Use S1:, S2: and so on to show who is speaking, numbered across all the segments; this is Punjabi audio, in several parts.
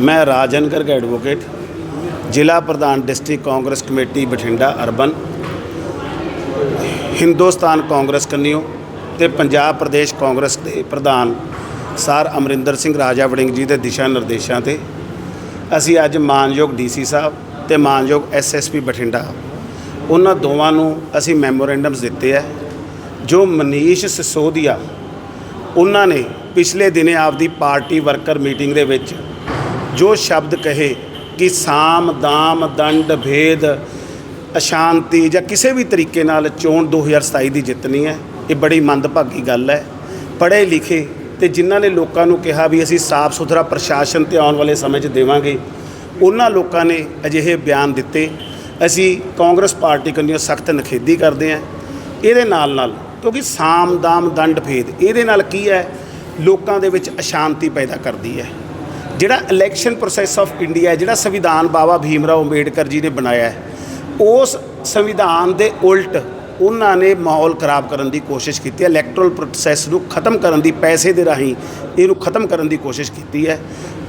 S1: ਮੈਂ ਰਾਜਨ ਗਰਗ ਐਡਵੋਕੇਟ ਜ਼ਿਲ੍ਹਾ ਪ੍ਰਧਾਨ district Congress committee Bathinda urban, Hindustan Congress ਕੰਨਿਓ ਤੇ ਪੰਜਾਬ ਪ੍ਰਦੇਸ਼ ਕਾਂਗਰਸ ਦੇ ਪ੍ਰਧਾਨ ਸਾਰ ਅਮਰਿੰਦਰ ਸਿੰਘ ਰਾਜਾ ਵੜਿੰਗ ਜੀ ਦੇ ਦਿਸ਼ਾ ਨਿਰਦੇਸ਼ਾਂ ਤੇ। ਅਸੀਂ ਅੱਜ ਮਾਨਯੋਗ ਡੀਸੀ ਸਾਹਿਬ ਤੇ ਮਾਨਯੋਗ ਐਸਐਸਪੀ ਬਠਿੰਡਾ, ਉਹਨਾਂ ਦੋਵਾਂ ਨੂੰ ਅਸੀਂ ਮੈਮੋਰੈਂਡਮਸ ਦਿੱਤੇ ਹੈ ਜੋ ਮਨੀਸ਼ ਸਿਸੋਦੀਆ, ਉਹਨਾਂ ਨੇ ਪਿਛਲੇ ਦਿਨੇ ਆਪਦੀ ਪਾਰਟੀ ਵਰਕਰ ਮੀਟਿੰਗ ਦੇ ਵਿੱਚ ਜੋ ਸ਼ਬਦ ਕਹੇ ਕਿ ਸਾਮ, ਦਾਮ, ਦੰਡ, ਭੇਦ, ਅਸ਼ਾਂਤੀ ਜਾਂ ਕਿਸੇ ਵੀ ਤਰੀਕੇ ਨਾਲ ਚੋਣ 2027 ਦੀ ਜਿੱਤਣੀ ਹੈ, ਇਹ ਬੜੀ ਮੰਦਭਾਗੀ ਗੱਲ ਹੈ। ਪੜ੍ਹੇ ਲਿਖੇ ਤੇ ਜਿਨ੍ਹਾਂ ਨੇ ਲੋਕਾਂ ਨੂੰ ਕਿਹਾ ਵੀ ਅਸੀਂ ਸਾਫ਼ ਸੁਥਰਾ ਪ੍ਰਸ਼ਾਸਨ ਤੇ ਆਉਣ ਵਾਲੇ ਸਮੇਂ 'ਚ ਦੇਵਾਂਗੇ, ਉਹਨਾਂ ਲੋਕਾਂ ਨੇ ਅਜਿਹੇ ਬਿਆਨ ਦਿੱਤੇ। ਅਸੀਂ ਕਾਂਗਰਸ ਪਾਰਟੀ ਕੰਨਿਓ ਸਖਤ ਨਖੇਦੀ ਕਰਦੇ ਹਾਂ। ਇਹਦੇ ਨਾਲ ਨਾਲ, ਕਿਉਂਕਿ ਸਾਮ, ਦਾਮ, ਦੰਡ, ਭੇਦ, ਇਹਦੇ ਨਾਲ ਕੀ ਹੈ? ਲੋਕਾਂ ਦੇ ਵਿੱਚ ਅਸ਼ਾਂਤੀ ਪੈਦਾ ਕਰਦੀ ਹੈ। ਜਿਹੜਾ ਇਲੈਕਸ਼ਨ ਪ੍ਰੋਸੈਸ ਆਫ ਇੰਡੀਆ ਜਿਹੜਾ ਸੰਵਿਧਾਨ ਬਾਬਾ ਭੀਮ ਰਾਓ ਅੰਬੇਡਕਰ ਜੀ ਨੇ ਬਣਾਇਆ ਹੈ, ਉਸ ਸੰਵਿਧਾਨ ਦੇ ਉਲਟ ਉਹਨਾਂ ਨੇ ਮਾਹੌਲ ਖਰਾਬ ਕਰਨ ਦੀ ਕੋਸ਼ਿਸ਼ ਕੀਤੀ ਹੈ ਇਲੈਕਟਰਲ ਪ੍ਰੋਸੈਸ ਨੂੰ ਖਤਮ ਕਰਨ ਦੀ, ਪੈਸੇ ਦੇ ਰਾਹੀਂ ਇਹਨੂੰ ਖਤਮ ਕਰਨ ਦੀ ਕੋਸ਼ਿਸ਼ ਕੀਤੀ ਹੈ।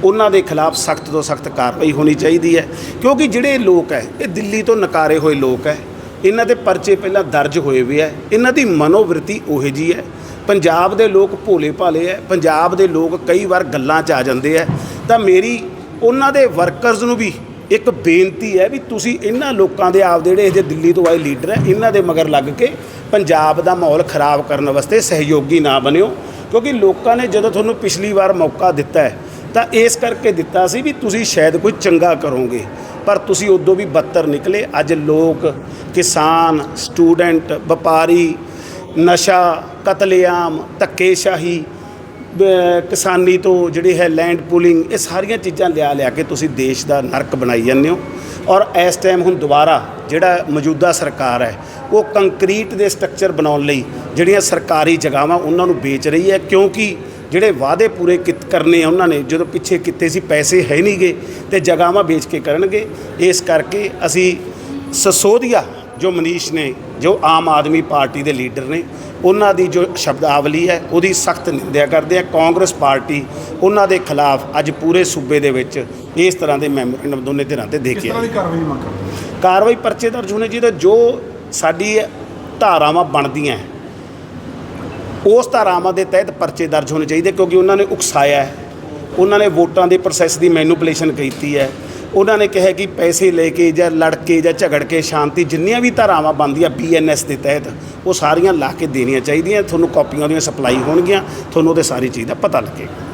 S1: ਉਹਨਾਂ ਦੇ ਖਿਲਾਫ ਸਖਤ ਤੋਂ ਸਖਤ ਕਾਰਵਾਈ ਹੋਣੀ ਚਾਹੀਦੀ ਹੈ, ਕਿਉਂਕਿ ਜਿਹੜੇ ਲੋਕ ਹੈ, ਇਹ ਦਿੱਲੀ ਤੋਂ ਨਕਾਰੇ ਹੋਏ ਲੋਕ ਹੈ, ਇਹਨਾਂ ਦੇ ਪਰਚੇ ਪਹਿਲਾਂ ਦਰਜ ਹੋਏ ਵੀ ਹੈ, ਇਹਨਾਂ ਦੀ ਮਨੋਵ੍ਰਿਤੀ ਉਹੇ ਜੀ ਹੈ। ਪੰਜਾਬ ਦੇ ਲੋਕ ਭੋਲੇ ਭਾਲੇ ਹੈ ਪੰਜਾਬ ਦੇ ਲੋਕ ਕਈ ਵਾਰ ਗੱਲਾਂ 'ਚ ਆ ਜਾਂਦੇ ਹੈ ਤਾਂ ਮੇਰੀ, ਉਹਨਾਂ ਦੇ ਵਰਕਰਸ ਨੂੰ ਵੀ ਇੱਕ ਬੇਨਤੀ ਹੈ ਵੀ ਤੁਸੀਂ ਇਹਨਾਂ ਲੋਕਾਂ ਦੇ ਆਪ ਦੇ ਜਿਹੜੇ ਇਹ ਦਿੱਲੀ ਤੋਂ ਆਏ ਲੀਡਰ ਹੈ ਇਹਨਾਂ ਦੇ ਮਗਰ ਲੱਗ ਕੇ ਪੰਜਾਬ ਦਾ ਮਾਹੌਲ ਖਰਾਬ ਕਰਨ ਵਾਸਤੇ ਸਹਿਯੋਗੀ ਨਾ ਬਣਿਓ। ਕਿਉਂਕਿ ਲੋਕਾਂ ਨੇ ਜਦੋਂ ਤੁਹਾਨੂੰ ਪਿਛਲੀ ਵਾਰ ਮੌਕਾ ਦਿੱਤਾ ਹੈ ਤਾਂ ਇਸ ਕਰਕੇ ਦਿੱਤਾ ਸੀ ਵੀ ਤੁਸੀਂ ਸ਼ਾਇਦ ਕੋਈ ਚੰਗਾ ਕਰੋਗੇ। ਪਰ ਤੁਸੀਂ ਉਦੋਂ ਵੀ ਬੱਤਰ ਨਿਕਲੇ। ਅੱਜ ਲੋਕ, ਕਿਸਾਨ ਸਟੂਡੈਂਟ ਵਪਾਰੀ ਨਸ਼ਾ, ਕਤਲੇਆਮ, ਧੱਕੇਸ਼ਾਹੀ ਕਿਸਾਨੀ ਤੋਂ ਜਿਹੜੇ ਹੈ ਲੈਂਡ ਪੂਲਿੰਗ ਇਹ ਸਾਰੀਆਂ ਚੀਜ਼ਾਂ ਲਿਆ ਲਿਆ ਕੇ ਤੁਸੀਂ ਦੇਸ਼ ਦਾ ਨਰਕ ਬਣਾਈ ਜਾਂਦੇ ਹੋ। ਔਰ ਇਸ ਟਾਈਮ ਹੁਣ ਦੁਬਾਰਾ ਜਿਹੜਾ ਮੌਜੂਦਾ ਸਰਕਾਰ ਹੈ, ਉਹ ਕੰਕਰੀਟ ਦੇ ਸਟਰਕਚਰ ਬਣਾਉਣ ਲਈ ਜਿਹੜੀਆਂ ਸਰਕਾਰੀ ਜਗ੍ਹਾਵਾਂ ਉਹਨਾਂ ਨੂੰ ਵੇਚ ਰਹੀ ਹੈ, ਕਿਉਂਕਿ ਜਿਹੜੇ ਵਾਅਦੇ ਪੂਰੇ ਕੀਤ- ਕਰਨੇ ਆ ਉਹਨਾਂ ਨੇ, ਜਦੋਂ ਪਿੱਛੇ ਕੀਤੇ ਸੀ, ਪੈਸੇ ਹੈ ਨਹੀਂਗੇ ਤੇ ਜਗ੍ਹਾਵਾਂ ਵੇਚ ਕੇ ਕਰਨਗੇ। ਇਸ ਕਰਕੇ ਅਸੀਂ ਸਸੋਦੀਆ ਜੋ ਮਨੀਸ਼ ਨੇ ਜੋ ਆਮ ਆਦਮੀ ਪਾਰਟੀ ਦੇ ਲੀਡਰ ਨੇ ਉਹਨਾਂ ਦੀ ਜੋ ਸ਼ਬਦਾਵਲੀ ਹੈ ਉਹਦੀ ਸਖਤ ਨਿੰਦਿਆ ਕਰਦੇ ਆ। ਕਾਂਗਰਸ ਪਾਰਟੀ ਉਹਨਾਂ ਦੇ ਖਿਲਾਫ ਅੱਜ ਪੂਰੇ ਸੂਬੇ ਦੇ ਵਿੱਚ ਇਸ ਤਰ੍ਹਾਂ ਦੇ ਮੈਮੋਰੈਂਡਮ ਦੋਨੇ ਧਿਰਾਂ ਤੇ ਦੇ
S2: ਕਿਸ
S1: ਕੇ
S2: ਤਰ੍ਹਾਂ
S1: ਆਏ
S2: ਦੀ ਕਾਰਵਾਈ
S1: ਪਰਚੇ ਦਰਜ ਹੋਣੇ ਚਾਹੀਦੇ। ਜੋ ਸਾਡੀ ਧਾਰਾਵਾਂ ਬਣਦੀਆਂ ਉਸ ਧਾਰਾਵਾਂ ਦੇ ਤਹਿਤ ਪਰਚੇ ਦਰਜ ਹੋਣੇ ਚਾਹੀਦੇ ਕਿਉਂਕਿ ਉਹਨਾਂ ਨੇ ਉਕਸਾਇਆ ਹੈ। ਉਹਨਾਂ ਨੇ ਵੋਟਾਂ ਦੇ ਪ੍ਰੋਸੈਸ ਦੀ ਮੈਨੂਪੂਲੇਸ਼ਨ ਕੀਤੀ ਹੈ। ਉਹਨਾਂ ਨੇ ਕਿਹਾ ਕਿ ਪੈਸੇ ਲੈ ਕੇ ਜਾਂ ਲੜ ਕੇ ਜਾਂ ਝਗੜ ਕੇ ਸ਼ਾਂਤੀ ਜਿੰਨੀਆਂ ਵੀ ਧਾਰਾਵਾਂ ਬਣਦੀਆਂ ਬੀਐਨਐਸ ਦੇ ਤਹਿਤ, ਉਹ ਸਾਰੀਆਂ ਲਾ ਕੇ ਦੇਣੀਆਂ ਚਾਹੀਦੀਆਂ, ਤੁਹਾਨੂੰ ਕਾਪੀਆਂ ਉਹਦੀਆਂ ਸਪਲਾਈ ਹੋਣਗੀਆਂ, ਤੁਹਾਨੂੰ ਉਹਦੇ ਸਾਰੀ ਚੀਜ਼ ਦਾ ਪਤਾ ਲੱਗੇਗਾ।